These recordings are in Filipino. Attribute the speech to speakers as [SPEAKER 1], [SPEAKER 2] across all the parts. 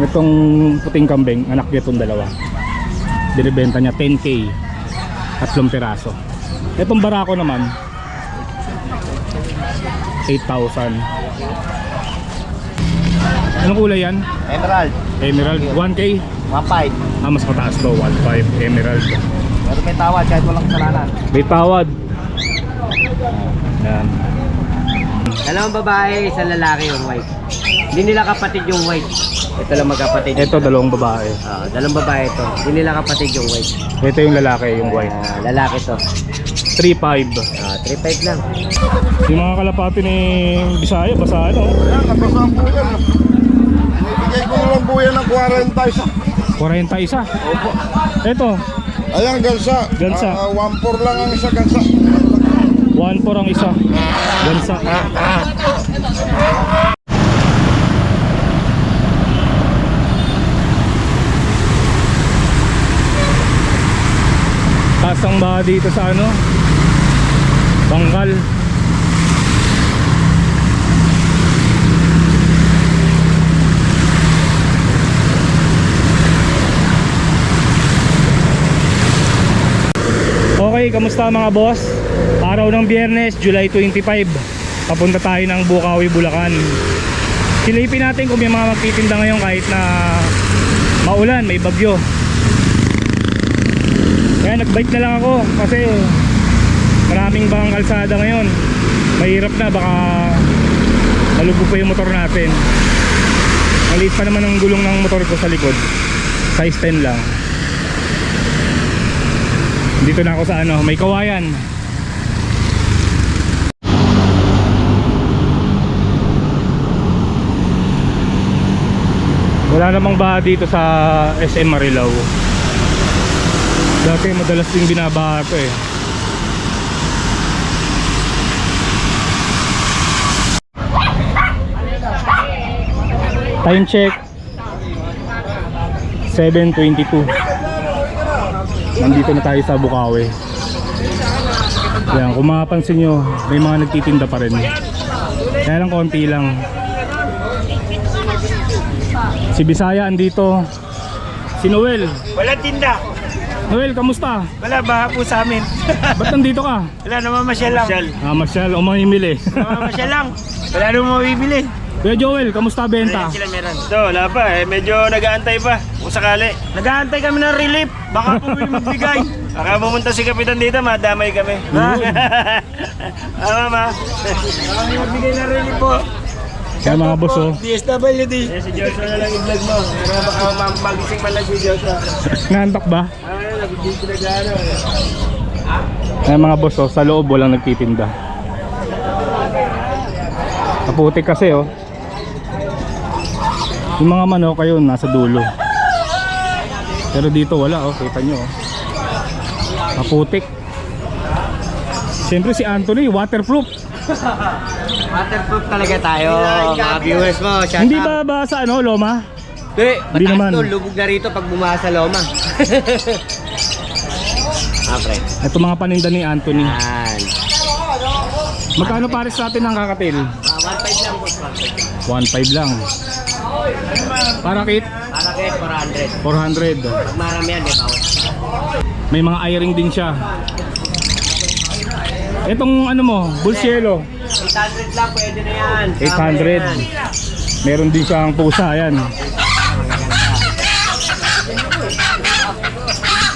[SPEAKER 1] Itong puting kambing, anak niya itong dalawa. Binibenta niya 10k. Tatlong piraso. Itong barako naman, 8,000. Anong kulay yan?
[SPEAKER 2] Emerald,
[SPEAKER 1] Emerald, 1k?
[SPEAKER 2] 1.5.
[SPEAKER 1] Ah, mas mataas to, 1.5 Emerald.
[SPEAKER 2] Pero may tawad kahit walang kasalanan.
[SPEAKER 1] May tawad. Yan.
[SPEAKER 3] Dalawang babae, isang lalaki yung white. Hindi nila kapatid yung white. Ito lang magkapatid.
[SPEAKER 1] Ito, dalawang babae.
[SPEAKER 3] Ah, dalawang babae ito. Hindi nila kapatid yung white.
[SPEAKER 1] Ito yung lalaki, yung white.
[SPEAKER 3] Ah, lalaki to.
[SPEAKER 1] 3.5.
[SPEAKER 3] Ah, 3.5 lang.
[SPEAKER 1] Yung mga kalapati ni Bisaya, basa ano?
[SPEAKER 4] Ayan, kapasahan po yan. ah. Binibigay ko lang po yan ng 40 isa.
[SPEAKER 1] 40 isa. Ito,
[SPEAKER 4] Ayan, gansa.
[SPEAKER 1] Gansa.
[SPEAKER 4] Ah, 1.4 lang ang isa gansa.
[SPEAKER 1] 1 por ang isa. Gansa. Pasang ba dito sa ano? Bangkal. Okay, kamusta mga boss? Araw ng biyernes, July 25 Papunta tayo ng Bukawi, Bulacan Silipin natin kung may mga magtitinda ngayon kahit na maulan, may bagyo Kaya nagbike na lang ako kasi maraming bakang kalsada ngayon Mahirap na, baka malubog pa yung motor natin Maliit pa naman ang gulong ng motor ko sa likod Size 10 lang dito na ako sa ano, may kawayan. Wala namang baha dito sa SM Marilao. Dati madalas din binabaha ito eh. Time check 722 Nandito na tayo sa Bukawi. Yan, kung mapapansin nyo, may mga nagtitinda pa rin. Kaya lang konti lang. Si Bisaya andito. Si Noel.
[SPEAKER 5] Wala tinda.
[SPEAKER 1] Noel, kamusta?
[SPEAKER 5] Wala baha po sa amin.
[SPEAKER 1] Ba't nandito ka?
[SPEAKER 5] Wala naman masyal lang.
[SPEAKER 1] Ah, masyal, o mamimili.
[SPEAKER 5] Wala masyal lang. Wala naman mabibili.
[SPEAKER 1] Kuya Joel, kamusta benta?
[SPEAKER 5] Sila meron. Ito, wala pa eh. Medyo nag-aantay pa. Kung sakali. Nag-aantay kami ng relief. Baka po may magbigay. Baka pumunta si Kapitan dito, madamay kami. Ha? Ah, mama. Baka may magbigay ng relief po.
[SPEAKER 1] Kaya mga boss oh.
[SPEAKER 5] DSWD. Eh, si Joshua na lang i-vlog mo. Pero baka magising man lang si Joshua.
[SPEAKER 1] Nantak ba?
[SPEAKER 5] Ah,
[SPEAKER 1] Kaya mga boss oh, sa loob walang nagtitinda. Kaputik kasi oh. Yung mga manok ayun nasa dulo. Pero dito wala oh, kita nyo oh. Kaputik. Siyempre si Anthony, waterproof.
[SPEAKER 3] Waterproof talaga tayo, mga viewers mo. Shout
[SPEAKER 1] Hindi ba ba sa ano, Loma?
[SPEAKER 3] Hindi, mataas
[SPEAKER 1] naman.
[SPEAKER 3] to. Lubog na rito pag bumaha sa loma. ah, pre.
[SPEAKER 1] Ito mga paninda ni Anthony.
[SPEAKER 3] Yan.
[SPEAKER 1] Magkano pares natin ang kakatil?
[SPEAKER 3] Ah, 1.5 lang po. 1.5.
[SPEAKER 1] 1.5 lang. Parakit,
[SPEAKER 3] Para kayo,
[SPEAKER 1] 400.
[SPEAKER 3] 400. Pag marami yan, may bawas.
[SPEAKER 1] May mga earring din siya. Itong ano mo, Bulsielo,
[SPEAKER 3] 800 lang, pwede na yan.
[SPEAKER 1] 800. Meron din siyang pusa, yan.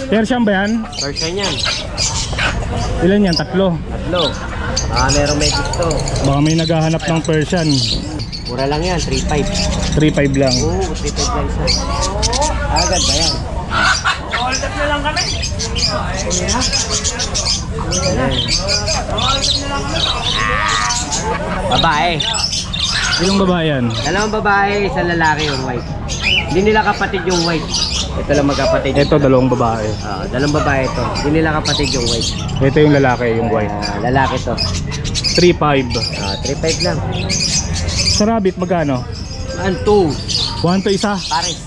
[SPEAKER 1] Persian ba yan?
[SPEAKER 3] Version yan.
[SPEAKER 1] Ilan yan? Tatlo.
[SPEAKER 3] Tatlo. Ah, merong may gusto.
[SPEAKER 1] Baka may naghahanap ng Persian.
[SPEAKER 3] Mura lang yan, 3.5.
[SPEAKER 1] 3.5 lang.
[SPEAKER 3] Oo, 3.5 lang isa. Ah, ganda yan. Babae.
[SPEAKER 1] Ilang babae yan?
[SPEAKER 3] Dalawang babae, isang lalaki yung white. Hindi nila kapatid yung white. Ito lang magkapatid.
[SPEAKER 1] Ito, dalawang babae.
[SPEAKER 3] Ah, dalawang babae ito. Hindi nila kapatid yung white.
[SPEAKER 1] Ito yung lalaki, yung white.
[SPEAKER 3] Ah, lalaki to.
[SPEAKER 1] 3.5.
[SPEAKER 3] Ah, 3.5 lang.
[SPEAKER 1] Sa rabbit, magkano?
[SPEAKER 3] An 2.
[SPEAKER 1] 1 to isa.
[SPEAKER 3] Pares.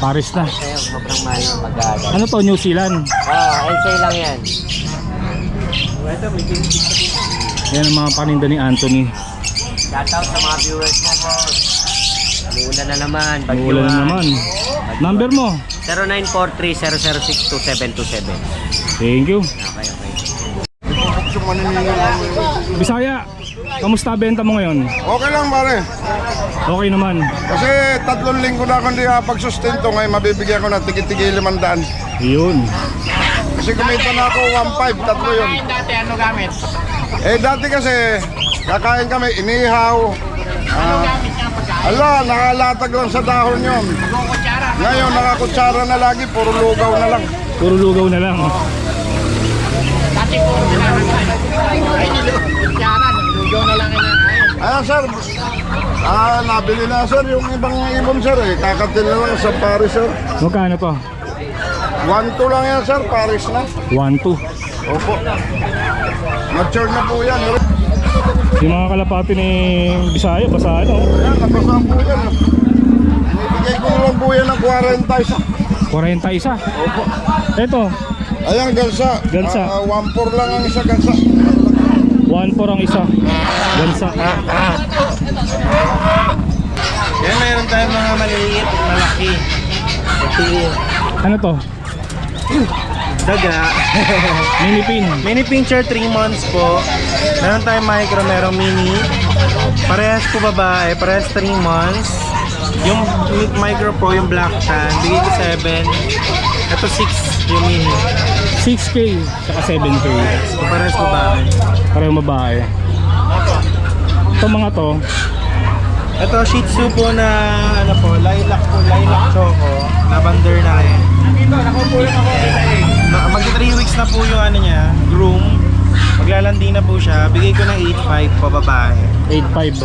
[SPEAKER 1] Paris na.
[SPEAKER 3] Kaya sobrang mahal ng pagkada.
[SPEAKER 1] Ano to, New Zealand?
[SPEAKER 3] Ah, LCA lang yan.
[SPEAKER 1] Yan ang mga paninda ni Anthony.
[SPEAKER 3] Shoutout sa mga viewers mo po. Umuulan na naman. Bagyo
[SPEAKER 1] na naman. Number mo.
[SPEAKER 3] 0943-006-2727.
[SPEAKER 1] Thank you.
[SPEAKER 3] Okay, okay.
[SPEAKER 1] Bisaya, kamusta benta mo ngayon?
[SPEAKER 4] Okay lang pare.
[SPEAKER 1] Okay naman.
[SPEAKER 4] Kasi tatlong linggo na akong di pagsustento ngayon mabibigyan ko ng tigit-tigil limandaan.
[SPEAKER 1] Yun.
[SPEAKER 4] Kasi kumita na ako 1.5, tatlo yun.
[SPEAKER 5] Dati ano gamit?
[SPEAKER 4] Eh dati kasi, kakain kami, inihaw. Ah, ala, nakalatag lang sa dahon yun. Ngayon, nakakutsara na lagi, puro lugaw na lang.
[SPEAKER 1] Puro lugaw na lang.
[SPEAKER 4] Ayan sir, ah, nabili na sir yung ibang ibon sir eh. Kakatil na lang sa Paris sir.
[SPEAKER 1] Magkano to?
[SPEAKER 4] 1-2 lang yan sir, Paris na.
[SPEAKER 1] 1-2.
[SPEAKER 4] Opo. Mature na po yan.
[SPEAKER 1] Yung mga kalapati ni Bisaya, basa ano?
[SPEAKER 4] Ayan, nabasaan po yan. Ibigay ko lang po yan ng 40 isa.
[SPEAKER 1] 41.
[SPEAKER 4] Opo.
[SPEAKER 1] Ito,
[SPEAKER 4] Ayan, gansa.
[SPEAKER 1] Gansa.
[SPEAKER 4] 1-4 lang ang isa gansa.
[SPEAKER 1] 1 4 ang isa. Gansa.
[SPEAKER 5] Yan, meron tayong mga maliliit malaki. Ito
[SPEAKER 1] Ano to?
[SPEAKER 5] daga.
[SPEAKER 1] Mini pin.
[SPEAKER 5] mini pincher 3 months po. Meron tayong micro, merong mini. Parehas po babae, parehas 3 months. Yung mi- micro po, yung black tan, bigay ko 7. Ito 6, yung mini.
[SPEAKER 1] 6K, saka 7K.
[SPEAKER 5] So, parehas babae.
[SPEAKER 1] Parehong babae. Ito mga to,
[SPEAKER 5] Ito, Shih Tzu po na, ano po, lilac po, lilac choco. Lavender na rin. Ma- Magti 3 weeks na po yung ano niya, groom. Maglalandi na po siya. Bigay ko ng 8.5 po babae.
[SPEAKER 1] 8.5.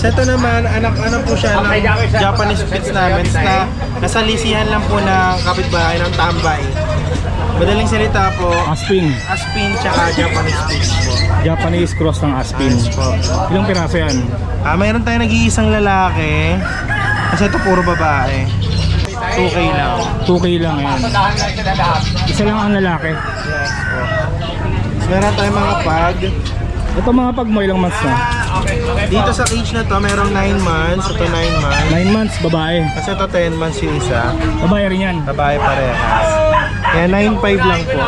[SPEAKER 5] Sa ito naman, anak ano po siya ng Japanese Spitz namin na nasa lisihan lang po ng kapitbahay ng tambay. Madaling salita po,
[SPEAKER 1] Aspin.
[SPEAKER 5] Aspin tsaka Japanese Spitz po.
[SPEAKER 1] Japanese cross ng Aspin.
[SPEAKER 5] Yes po.
[SPEAKER 1] Ilang piraso yan?
[SPEAKER 5] Ah, mayroon tayong nag-iisang lalaki. Kasi ito puro babae. 2K lang.
[SPEAKER 1] 2K lang yan. Isa lang ang lalaki.
[SPEAKER 5] Yes po. So, meron tayong mga pag.
[SPEAKER 1] Ito mga pag mo ilang months na?
[SPEAKER 5] Dito sa cage na to, merong 9 months. Ito 9 months.
[SPEAKER 1] 9 months, babae.
[SPEAKER 5] Kasi ito 10 months yung isa.
[SPEAKER 1] Babae rin yan.
[SPEAKER 5] Babae parehas. Kaya 9.5 lang po.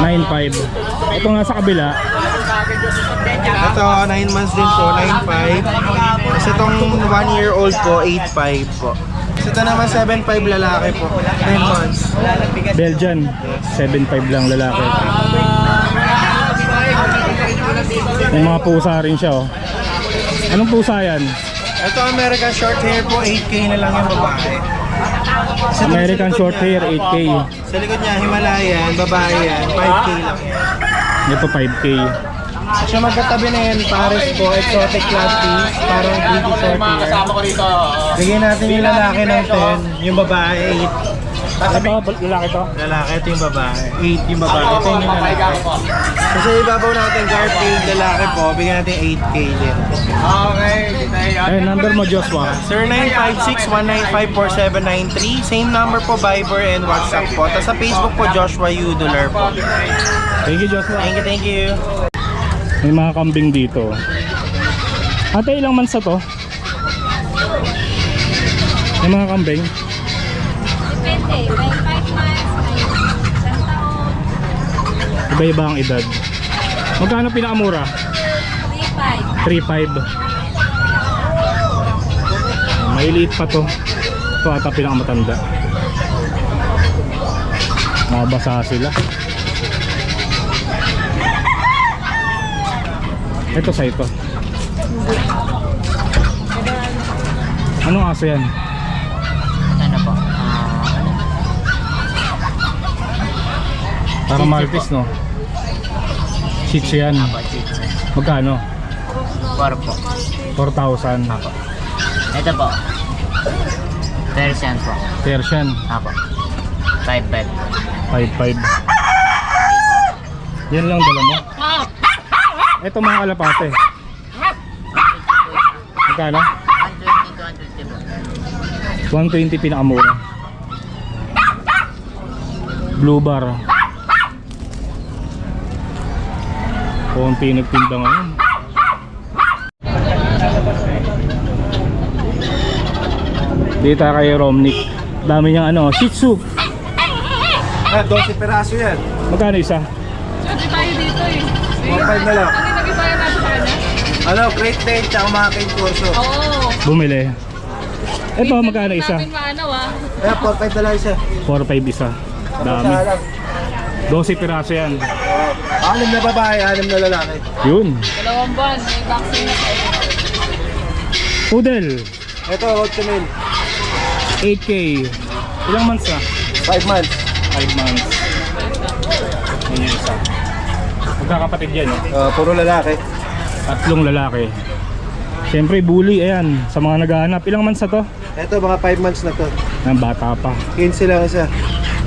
[SPEAKER 1] 9.5. Ito nga sa kabila,
[SPEAKER 5] Ito, 9 months din po, 9.5. Kasi itong 1 year old po, 8.5 po. Kasi ito naman 7.5 lalaki po, 10 months.
[SPEAKER 1] Belgian. 7.5 lang lalaki. May mga pusa rin siya oh. Anong pusa yan?
[SPEAKER 5] Ito American short hair po, 8K na lang yung babae.
[SPEAKER 1] American
[SPEAKER 5] sa likod
[SPEAKER 1] short
[SPEAKER 5] niya,
[SPEAKER 1] hair, 8K.
[SPEAKER 5] Sa likod niya, Himalayan, babae yan, 5K lang yan.
[SPEAKER 1] Ito 5K.
[SPEAKER 5] Siya magkatabi na yan, pares po, exotic flat piece, parang British short hair. Bigyan natin yung lalaki ng 10, yung babae 8.
[SPEAKER 1] Ito, lalaki to?
[SPEAKER 5] Lalaki, ito yung babae. 8 yung babae, ito yung lalaki. Kasi ibabaw natin Garfield, lalaki po, bigyan natin 8K din.
[SPEAKER 1] Eh, number mo Joshua.
[SPEAKER 5] Sir 956-195-4793. Same number po, Viber and WhatsApp po. Tapos sa Facebook po, Joshua Udular po.
[SPEAKER 1] Thank you Joshua.
[SPEAKER 5] Thank you, thank you.
[SPEAKER 1] May mga kambing dito. Ate, ilang months na to? May mga kambing?
[SPEAKER 6] May 5 months, may taon,
[SPEAKER 1] Iba-iba ang edad. Magkano pinakamura?
[SPEAKER 6] 3-5.
[SPEAKER 1] 3.5. May pa to. Ito ata pinakamatanda. Mabasa sila. Ito sa ito. Anong aso yan?
[SPEAKER 3] Ano po?
[SPEAKER 1] Para Maltese no? Shih Tzu yan. Magkano?
[SPEAKER 3] Bar po.
[SPEAKER 1] 4,000.
[SPEAKER 3] Ito po. Persian po.
[SPEAKER 1] Persian.
[SPEAKER 3] Apo. 5 bed.
[SPEAKER 1] 5.5. Yan lang dala mo. Ito mga kalapate. Magkano?
[SPEAKER 3] 120 to 150 po.
[SPEAKER 1] 120 pinakamura. Blue bar. Konti nagtinda ngayon. Dito kay Romnick. Dami niyang ano, Shih Tzu.
[SPEAKER 5] Ah, 12 peraso yan.
[SPEAKER 1] Magkano isa?
[SPEAKER 6] Sabi tayo dito eh.
[SPEAKER 5] 4-5 na lang.
[SPEAKER 6] Ano yung nag-isaya natin sa kanya?
[SPEAKER 5] Ano, Great Dane, tsaka mga Cane Corso.
[SPEAKER 6] Oo.
[SPEAKER 1] Bumili. Ito, magkano isa?
[SPEAKER 6] Namin maanaw ah.
[SPEAKER 5] Ayan, 4-5 na lang isa.
[SPEAKER 1] 4-5 isa. Dami. 12 piraso yan.
[SPEAKER 5] Anim na babae, anim na lalaki.
[SPEAKER 1] Yun.
[SPEAKER 6] Dalawang buwan. May vaccine na tayo.
[SPEAKER 1] Poodle.
[SPEAKER 5] Ito, Old Camille.
[SPEAKER 1] 8K. Ilang months na?
[SPEAKER 5] 5 months.
[SPEAKER 1] 5 months. Yun yung isa. Magkakapatid yan eh.
[SPEAKER 5] Uh, puro lalaki.
[SPEAKER 1] Tatlong lalaki. Siyempre, bully. Ayan. Sa mga naghahanap. Ilang months na to?
[SPEAKER 5] Ito, mga 5 months na to.
[SPEAKER 1] Ng bata pa.
[SPEAKER 5] 15 lang isa.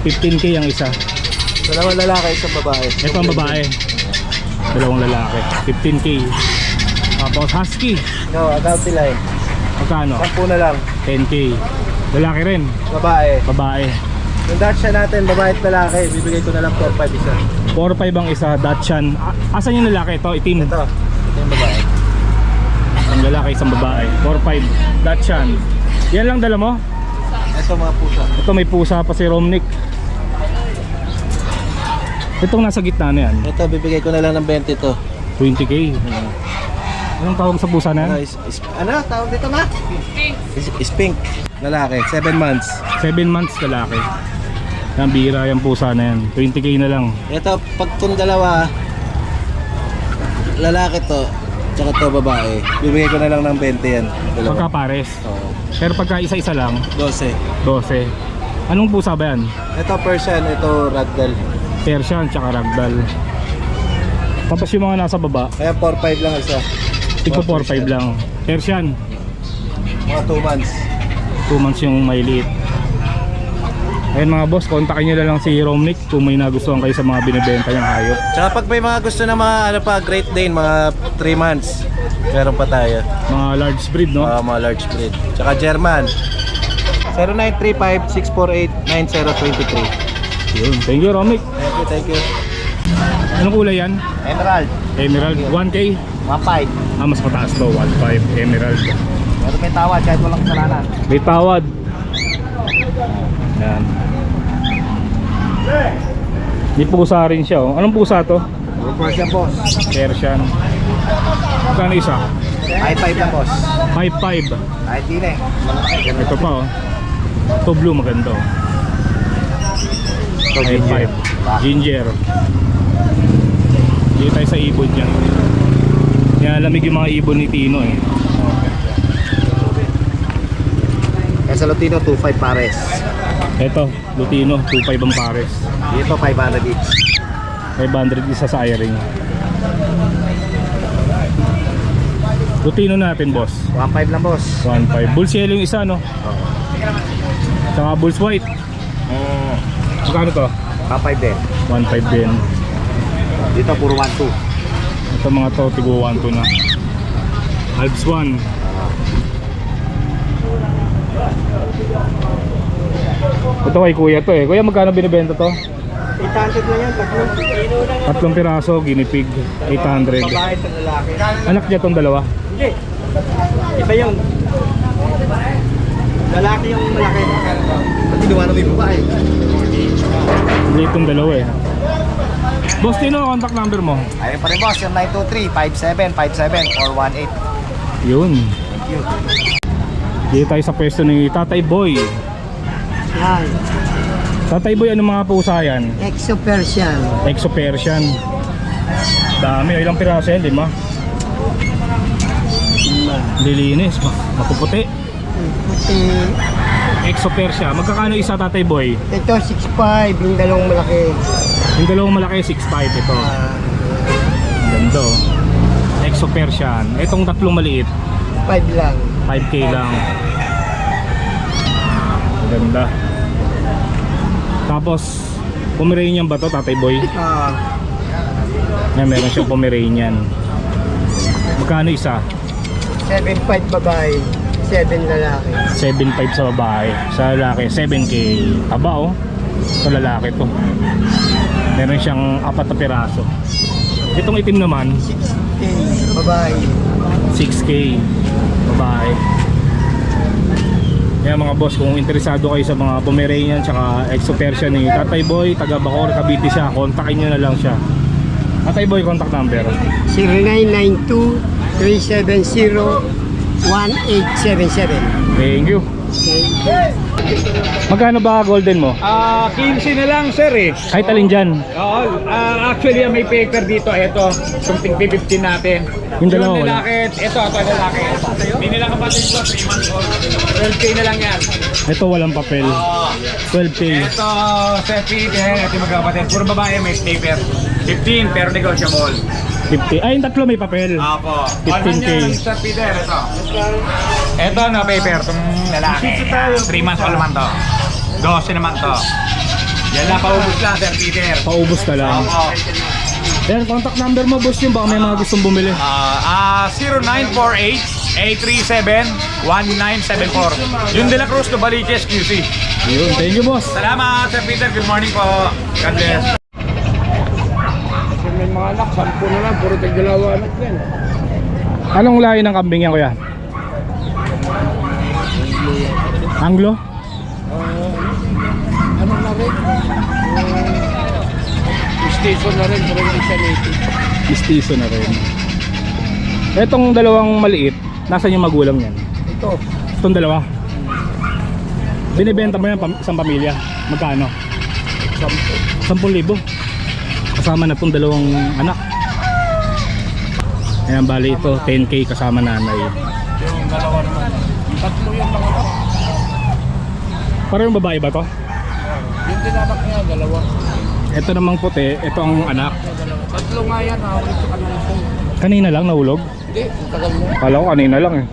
[SPEAKER 1] 15K ang isa.
[SPEAKER 5] Dalawang lalaki, isang babae.
[SPEAKER 1] Ito ang babae. Dalawang lalaki. 15K. Tapos husky.
[SPEAKER 5] No, adult sila eh.
[SPEAKER 1] Magkano?
[SPEAKER 5] 10 na lang.
[SPEAKER 1] 10K. Lalaki rin.
[SPEAKER 5] Babae.
[SPEAKER 1] Babae.
[SPEAKER 5] Yung Dacia natin, babae at lalaki, bibigay ko na lang 4-5 isa.
[SPEAKER 1] 4-5 ang isa. Dachshund. A- asan yung lalaki? Ito, itim.
[SPEAKER 5] Ito, ito yung babae.
[SPEAKER 1] Ang lalaki, isang babae. 4-5. Dachshund. Yan lang dala mo?
[SPEAKER 5] Ito mga pusa.
[SPEAKER 1] Ito may pusa pa si Romnick. Itong nasa gitna na yan.
[SPEAKER 5] Ito, bibigay ko na lang ng 20 to.
[SPEAKER 1] 20k. Anong tawag sa pusa na
[SPEAKER 5] Ano,
[SPEAKER 1] yan?
[SPEAKER 5] is, is, ano tawag dito ma? Is, is pink. Lalaki, 7 months.
[SPEAKER 1] 7 months lalaki. Yan, bira yung pusa na yan. 20k na lang.
[SPEAKER 5] Ito, pag itong dalawa, lalaki to, tsaka to babae, bibigay ko na lang ng 20 yan.
[SPEAKER 1] Pagka
[SPEAKER 5] Dalawa.
[SPEAKER 1] pares.
[SPEAKER 5] Oo.
[SPEAKER 1] Pero pagka isa-isa lang,
[SPEAKER 5] 12.
[SPEAKER 1] 12. Anong pusa ba yan?
[SPEAKER 5] Ito Persian, ito Ragdoll.
[SPEAKER 1] Persian tsaka ragdoll. Tapos yung mga nasa baba,
[SPEAKER 5] Kaya 4-5 lang isa.
[SPEAKER 1] tigpo
[SPEAKER 5] Oh,
[SPEAKER 1] 4-5 lang. Persian,
[SPEAKER 5] Mga 2 months.
[SPEAKER 1] 2 months yung may liit. Ayun mga boss, kontakin nyo na lang si Romnick kung may nagustuhan kayo sa mga binibenta niyang hayop.
[SPEAKER 5] Tsaka pag may mga gusto na mga ano pa, Great Dane, mga 3 months. Meron pa tayo.
[SPEAKER 1] Mga large breed, no?
[SPEAKER 5] Mga, mga large breed. Tsaka German. 0935-648-9023.
[SPEAKER 1] Yun. Thank you, Romnick.
[SPEAKER 5] Thank you, thank you.
[SPEAKER 1] Anong kulay yan?
[SPEAKER 5] Emerald,
[SPEAKER 1] Emerald. 1K?
[SPEAKER 5] 1.5.
[SPEAKER 1] Ah, mas mataas to. 1.5. Emerald.
[SPEAKER 5] Meron may tawad kahit walang kasalanan.
[SPEAKER 1] May tawad. Yan. May pusa rin siya. Oh. Anong pusa to?
[SPEAKER 5] Persian boss.
[SPEAKER 1] Persian. Magkano isa?
[SPEAKER 5] High five na boss.
[SPEAKER 1] 5.5.
[SPEAKER 5] Kahit din eh.
[SPEAKER 1] Ito pa oh. Ito blue maganda oh. 5.5. Ginger. Dito tayo sa ibon niya. Kaya lamig yung mga ibon ni Tino eh.
[SPEAKER 5] Kaya sa Lutino, 2.5 pares.
[SPEAKER 1] Ito, Lutino, 2.5 ang pares.
[SPEAKER 5] Dito, 500 each.
[SPEAKER 1] 500 isa sa iring. Lutino natin boss.
[SPEAKER 5] 1.5 lang boss.
[SPEAKER 1] 1.5. Bulls yellow yung isa no? Tsaka bulls white.
[SPEAKER 5] Mm,
[SPEAKER 1] Magkano to?
[SPEAKER 5] 1.5 din.
[SPEAKER 1] 1.5 din.
[SPEAKER 5] Dito, puro 1.2.
[SPEAKER 1] Ito mga to, tigo 1 to na. Alps 1. Ito kay kuya to eh. Kuya magkano binibenta to?
[SPEAKER 5] 800 lang yan, tatlo.
[SPEAKER 1] Tatlong piraso, ginipig. 800.
[SPEAKER 5] Babae lalaki.
[SPEAKER 1] Anak niya tong dalawa.
[SPEAKER 5] Hindi. Iba yun. Lalaki yung malaki. Pati na may babae.
[SPEAKER 1] Hindi itong dalawa eh. Boss Tino, contact number mo.
[SPEAKER 5] Ayun pa rin boss, yung 923-5757-418.
[SPEAKER 1] Yun.
[SPEAKER 5] Thank you.
[SPEAKER 1] Dito tayo sa pwesto ni Tatay Boy.
[SPEAKER 7] Yan.
[SPEAKER 1] Tatay Boy, ano mga pusa yan?
[SPEAKER 7] Exo Persian.
[SPEAKER 1] Exo Persian. Dami, ilang piraso yan, di ba? Lilinis, ma- mapuputi.
[SPEAKER 7] Puti.
[SPEAKER 1] Exo Persia, magkakano isa Tatay Boy?
[SPEAKER 7] Ito 6'5", yung dalawang malaki.
[SPEAKER 1] Yung dalawang malaki, 6'5 ito. Ang Ganda oh. Exo Persian. Itong tatlong maliit,
[SPEAKER 7] 5 lang.
[SPEAKER 1] 5k lang. Ang Ganda. Tapos, Pomeranian ba to, Tatay Boy?
[SPEAKER 7] Ah,
[SPEAKER 1] Yan, meron siyang Pomeranian. Magkano isa?
[SPEAKER 7] 7'5 babae, 7 lalaki.
[SPEAKER 1] 7.5 sa babae. Sa lalaki, 7k. Taba oh. Sa lalaki to. Meron siyang apat na piraso. Itong itim naman,
[SPEAKER 7] 6K babae.
[SPEAKER 1] 6k. Babae. Yan mga boss, kung interesado kayo sa mga Pomeranian tsaka Exo Persian ni Tatay Boy, taga Bacoor, Cavite siya, kontakin nyo na lang siya. Tatay Boy, contact number.
[SPEAKER 3] 0992-370-1877.
[SPEAKER 1] Thank you. Magkano ba golden mo?
[SPEAKER 8] Ah, 15 na lang sir eh.
[SPEAKER 1] Kahit alin dyan.
[SPEAKER 8] Oo, ah, actually ah, may paper dito, ito, something 15 natin.
[SPEAKER 1] Yung dalawa, wala.
[SPEAKER 8] lalaki, ito, ito lalaki. May nilang kapatid ko, 3 months old. 12k na lang yan.
[SPEAKER 1] Ito walang papel. 12K.
[SPEAKER 8] Ito, Sir Peter, ito yung magkapatid. Puro babae may paper. 15, pero negotiable.
[SPEAKER 1] 50. Ay, yung tatlo may papel.
[SPEAKER 8] Apo.
[SPEAKER 1] 15K.
[SPEAKER 8] Ano yan, Sir Peter, ito. Ito na paper, itong lalaki. 3 months old naman to. 12 naman to. Yan lang, paubos lang, Sir Peter.
[SPEAKER 1] Paubos na lang.
[SPEAKER 8] Opo.
[SPEAKER 1] Yan, contact number mo boss yung baka may mga gustong bumili.
[SPEAKER 8] Ah, ah, 0948-837-1974. Yung De La Cruz to Baliches QC.
[SPEAKER 1] Yun, thank you boss.
[SPEAKER 8] Salamat, Sir Peter. Good morning po. God bless.
[SPEAKER 4] May mga anak, sampu na lang, puro tagdalawa anak yan.
[SPEAKER 1] Anong lahi ng kambing yan kuya? Anglo?
[SPEAKER 4] Ano na rin? station na rin, pero hindi siya native.
[SPEAKER 1] Mistiso na rin. Etong dalawang maliit, nasan yung magulang yan?
[SPEAKER 4] Ito,
[SPEAKER 1] Itong dalawa. Binibenta mo yan pam- isang pamilya. Magkano?
[SPEAKER 4] sampu.
[SPEAKER 1] 10,000. Kasama na itong dalawang anak. Ayan, bali ito, 10k kasama nanay.
[SPEAKER 4] Yung dalawa naman. Tatlo yung mga.
[SPEAKER 1] Parang babae ba to?
[SPEAKER 4] Yung tinanak niya, dalawa.
[SPEAKER 1] Ito namang puti, ito ang anak.
[SPEAKER 4] Tatlo nga yan, hawak sa.
[SPEAKER 1] Kanina lang nahulog.
[SPEAKER 4] Hindi, tagal mo.
[SPEAKER 1] Kala ko kanina lang eh.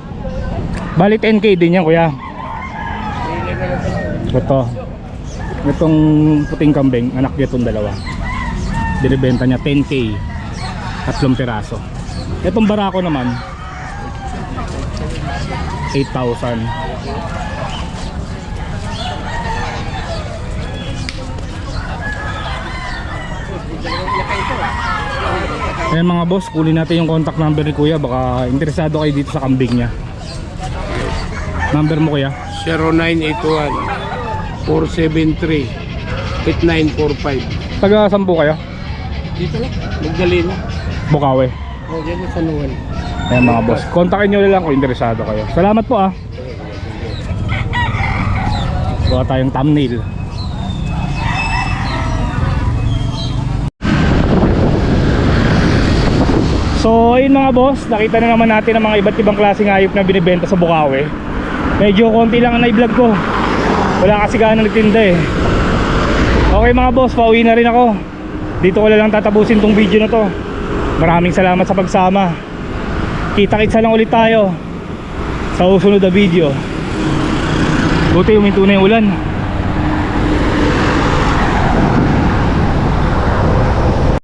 [SPEAKER 1] Bali 10k din yan kuya. Ito. Itong puting kambing, anak niya itong dalawa. Binibenta niya 10k. Tatlong piraso. Itong barako naman, 8,000. Ayan mga boss, kunin natin yung contact number ni Kuya. Baka interesado kayo dito sa kambing niya. Number mo Kuya?
[SPEAKER 4] 0981-473-8945.
[SPEAKER 1] Taga Sambu kayo?
[SPEAKER 4] Dito lang, Magdalena.
[SPEAKER 1] Bukawe.
[SPEAKER 4] O, oh, dyan sa Noel.
[SPEAKER 1] Ayan mga boss. Kontakin nyo lang kung interesado kayo. Salamat po ah. Gawa tayong thumbnail. So ayun mga boss, nakita na naman natin ang mga iba't ibang klaseng hayop na binibenta sa Bukawi. Medyo konti lang ang na-vlog ko. Wala kasi gaano nagtinda eh. Okay mga boss, pauwi na rin ako. Dito ko lang tatapusin tong video na to. Maraming salamat sa pagsama. Kita-kitsa lang ulit tayo sa susunod na video. Buti huminto na yung ulan.